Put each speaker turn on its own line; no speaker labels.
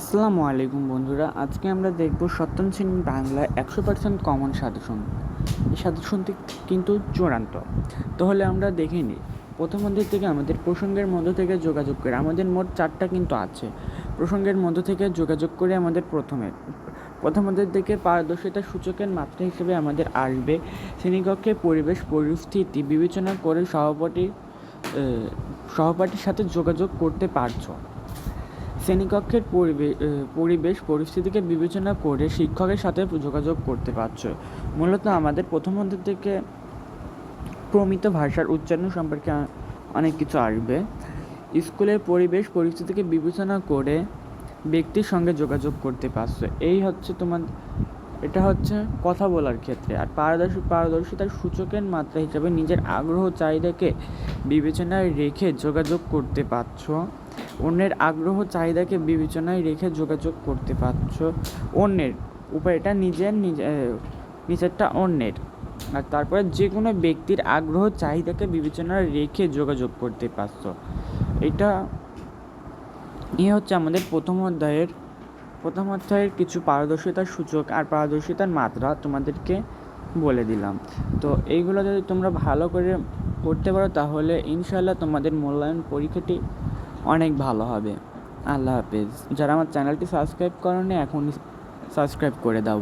আসসালামু আলাইকুম বন্ধুরা, আজকে আমরা দেখব সপ্তম শ্রেণি বাংলা একশো পার্সেন্ট কমন সাজেশন এই সাজেশনটি কিন্তু চূড়ান্ত। তাহলে আমরা দেখে নিই। প্রথম অধ্যায় থেকে আমাদের প্রসঙ্গের মধ্য থেকে যোগাযোগ করে, আমাদের মোট চারটা কিন্তু আছে। প্রসঙ্গের মধ্য থেকে যোগাযোগ করে আমাদের প্রথমে। প্রথম অধ্যায় থেকে পারদর্শিতা সূচকের মাত্রা হিসেবে আমাদের আসবে শ্রেণীকক্ষে পরিবেশ, পরিস্থিতি বিবেচনা করে সহপাঠী সহপাঠীর সাথে যোগাযোগ করতে পারছ। শ্রেণীকক্ষের পরিবে- পরিবেশ পরিস্থিতিকে বিবেচনা করে শিক্ষকের সাথে যোগাযোগ করতে পারছ। মূলত আমাদের প্রথম অধ্যায় থেকে প্রমিত ভাষার উচ্চারণ সম্পর্কে অনেক কিছু আসবে। স্কুলের পরিবেশ পরিস্থিতিকে বিবেচনা করে ব্যক্তির সঙ্গে যোগাযোগ করতে পারছ। এই হচ্ছে তোমার এটা হচ্ছে কথা বলার ক্ষেত্রে। আর পারদর্শী, পারদর্শিতার সূচকের মাত্রা হিসাবে নিজের আগ্রহ চাহিদাকে বিবেচনায় রেখে যোগাযোগ করতে পারছ। অন্যের আগ্রহ চাহিদাকে বিবেচনায় রেখে যোগাযোগ করতে পারছ। অন্যের উপর এটা নিজের নিজে নিজেরটা অন্যের। আর তারপরে যে কোনো ব্যক্তির আগ্রহ চাহিদাকে বিবেচনায় রেখে যোগাযোগ করতে পারছ। এটা, এ হচ্ছে আমাদের প্রথম অধ্যায়ের প্রথম অধ্যায়ের কিছু পারদর্শিতার সূচক আর পারদর্শিতার মাত্রা তোমাদেরকে বলে দিলাম। তো এইগুলো যদি তোমরা ভালো করে করতে পারো তাহলে ইনশাল্লাহ তোমাদের মূল্যায়ন পরীক্ষাটি অনেক ভালো হবে। আল্লাহ হাফেজ। যারা আমার চ্যানেলটি সাবস্ক্রাইব করনি এখন সাবস্ক্রাইব করে দাও।